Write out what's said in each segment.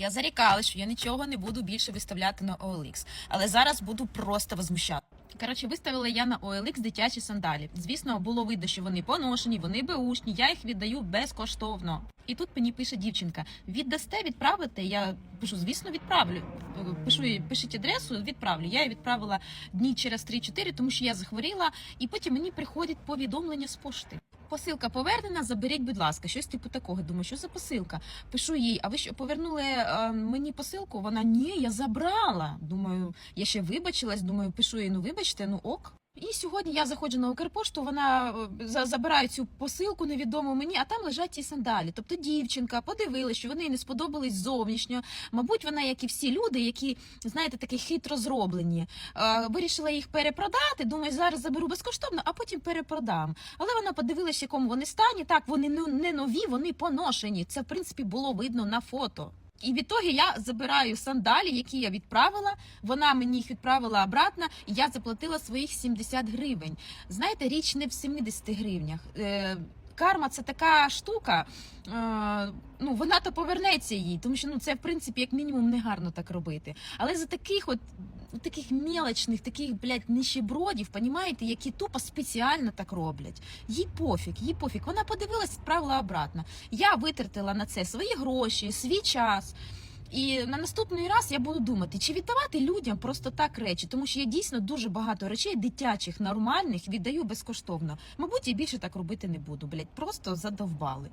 Я зарікала, що я нічого не буду більше виставляти на OLX, але зараз буду просто возмущати. Коротше, виставила я на OLX дитячі сандалі. Звісно, було видно, що вони поношені, вони беушні. Я їх віддаю безкоштовно. І тут мені пише дівчинка: віддасте відправити. Я пишу, звісно, відправлю. Пишу пишіть адресу, відправлю. Я її відправила дні через 3-4, тому що я захворіла, і потім мені приходить повідомлення з пошти. Посилка повернена, заберіть, будь ласка, щось типу такого. Думаю, що за посилка? Пишу їй, а ви що повернули е, мені посилку? Вона ні, я забрала. Думаю, я ще вибачилась. Думаю, пишу їй, ну вибачте, ну ок. І сьогодні я заходжу на Укрпошту, вона е, за- забирає цю посилку невідому мені, а там лежать ці сандалі. Тобто дівчинка подивилась, що вони їй не сподобались зовнішньо. Мабуть, вона, як і всі люди, які знаєте, такі хитро зроблені, е, вирішила їх перепродати. Думаю, зараз заберу безкоштовно, а потім перепродам. Але вона подивилась, в якому вони стані. Так, вони ну, не нові, вони поношені. Це в принципі було видно на фото. І відтоді я забираю сандалі, які я відправила. Вона мені їх відправила обратно, і я заплатила своїх 70 гривень. Знаєте, річ не в 70 гривнях. Карма це така штука. Е, ну вона то повернеться їй, тому що ну це в принципі як мінімум не гарно так робити. Але за таких от таких мелочних, таких блядь, нищебродів, понімаєте, які тупо спеціально так роблять. Їй пофіг, їй пофіг. Вона подивилась, відправила обратно. Я витратила на це свої гроші, свій час. І на наступний раз я буду думати, чи віддавати людям просто так речі, тому що я дійсно дуже багато речей дитячих, нормальних віддаю безкоштовно. Мабуть, я більше так робити не буду. Блять, просто задовбали.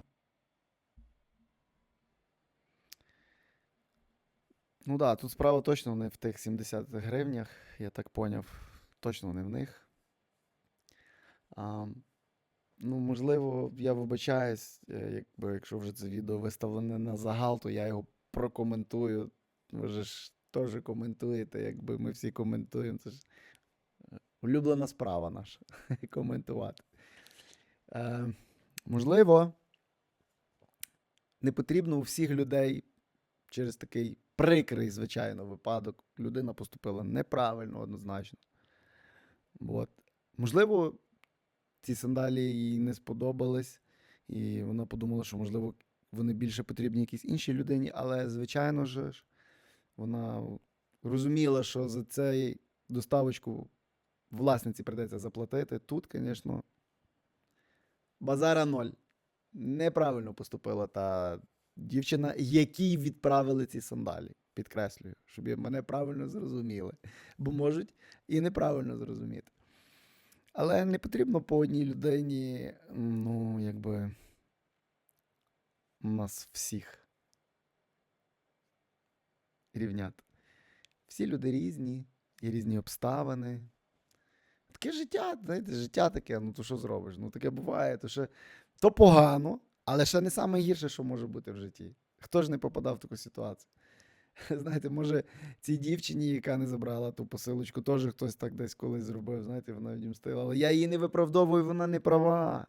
Ну да, тут справа точно не в тих 70 гривнях, я так поняв. Точно не в них. А, ну, можливо, я вибачаюсь, е, якби, якщо вже це відео виставлене на загал, то я його прокоментую. Ви ж теж коментуєте, якби ми всі коментуємо. Це ж е, улюблена справа наша коментувати. Е, можливо, не потрібно у всіх людей через такий прикрий, звичайно, випадок. Людина поступила неправильно, однозначно. От. Можливо, ці сандалі їй не сподобались, і вона подумала, що, можливо, вони більше потрібні якійсь іншій людині, але, звичайно ж, вона розуміла, що за цей доставочку власниці прийдеться заплатити. Тут, звісно, базара ноль. Неправильно поступила та дівчина, якій відправили ці сандалі. Підкреслюю, щоб мене правильно зрозуміли. Бо можуть і неправильно зрозуміти. Але не потрібно по одній людині, ну, якби нас всіх рівняти. Всі люди різні, є різні обставини. Таке життя, знаєте, життя таке, ну то що зробиш? Ну таке буває, то ще то погано, але ще не саме гірше, що може бути в житті. Хто ж не попадав в таку ситуацію? Знаєте, може, цій дівчині, яка не забрала ту посилочку, теж хтось так десь колись зробив, знаєте, вона відімстила. Але я її не виправдовую, вона не права.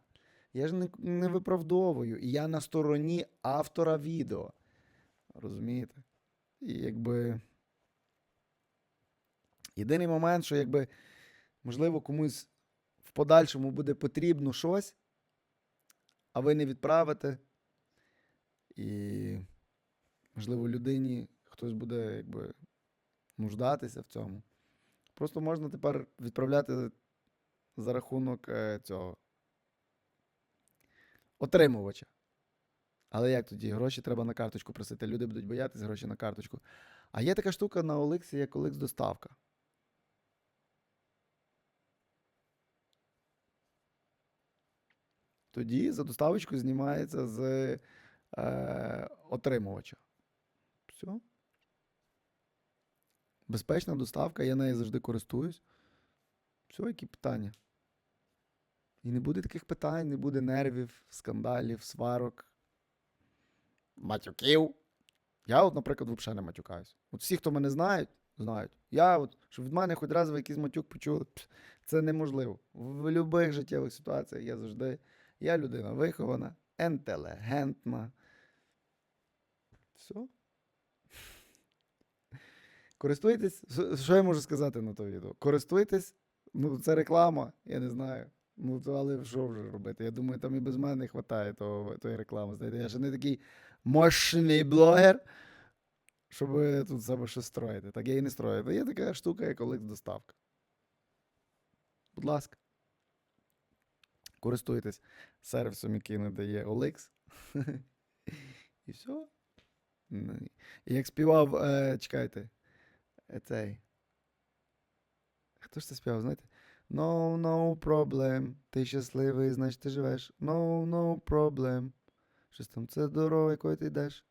Я ж не, не виправдовую. І я на стороні автора відео. Розумієте? І якби. Єдиний момент, що якби, можливо, комусь в подальшому буде потрібно щось, а ви не відправите. І, можливо, людині хтось буде якби нуждатися в цьому. Просто можна тепер відправляти за рахунок е, цього отримувача. Але як тоді? Гроші треба на карточку просити. Люди будуть боятися гроші на карточку. А є така штука на Олексі, як Олекс доставка. Тоді за доставочку знімається з е, отримувача. Все. Безпечна доставка, я нею завжди користуюсь. Все, які питання. І не буде таких питань, не буде нервів, скандалів, сварок, матюків. Я, от, наприклад, взагалі не матюкаюсь. От всі, хто мене знають, знають. Я, от, щоб від мене хоч раз ви якийсь матюк почули, це неможливо. В будь-яких життєвих ситуаціях я завжди. Я людина вихована, інтелігентна. Все. Користуйтесь. Що- я можу сказати на то відео? Користуйтесь, ну це реклама, я не знаю. Ну, то, але що вже робити? Я думаю, там і без мене не вистачає того, тої реклами. Знаєте, я ж не такий мощний блогер. щоб тут себе щось строїти. Так я і не строю. Та є така штука, як OLX доставка. Будь ласка. Користуйтесь сервісом, який надає OLX. І все. Ну, Як співав, е, чекайте, е, цей. Хто ж це співав, знаєте? No, no problem. Ти щасливий, значить ти живеш. No, no problem. Щось там, це дорога, якою ти йдеш.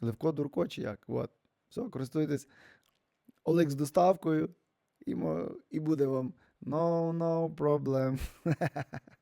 Левко Дурко чи як? От. Все, користуйтесь Олег з доставкою, і, і буде вам no, no problem.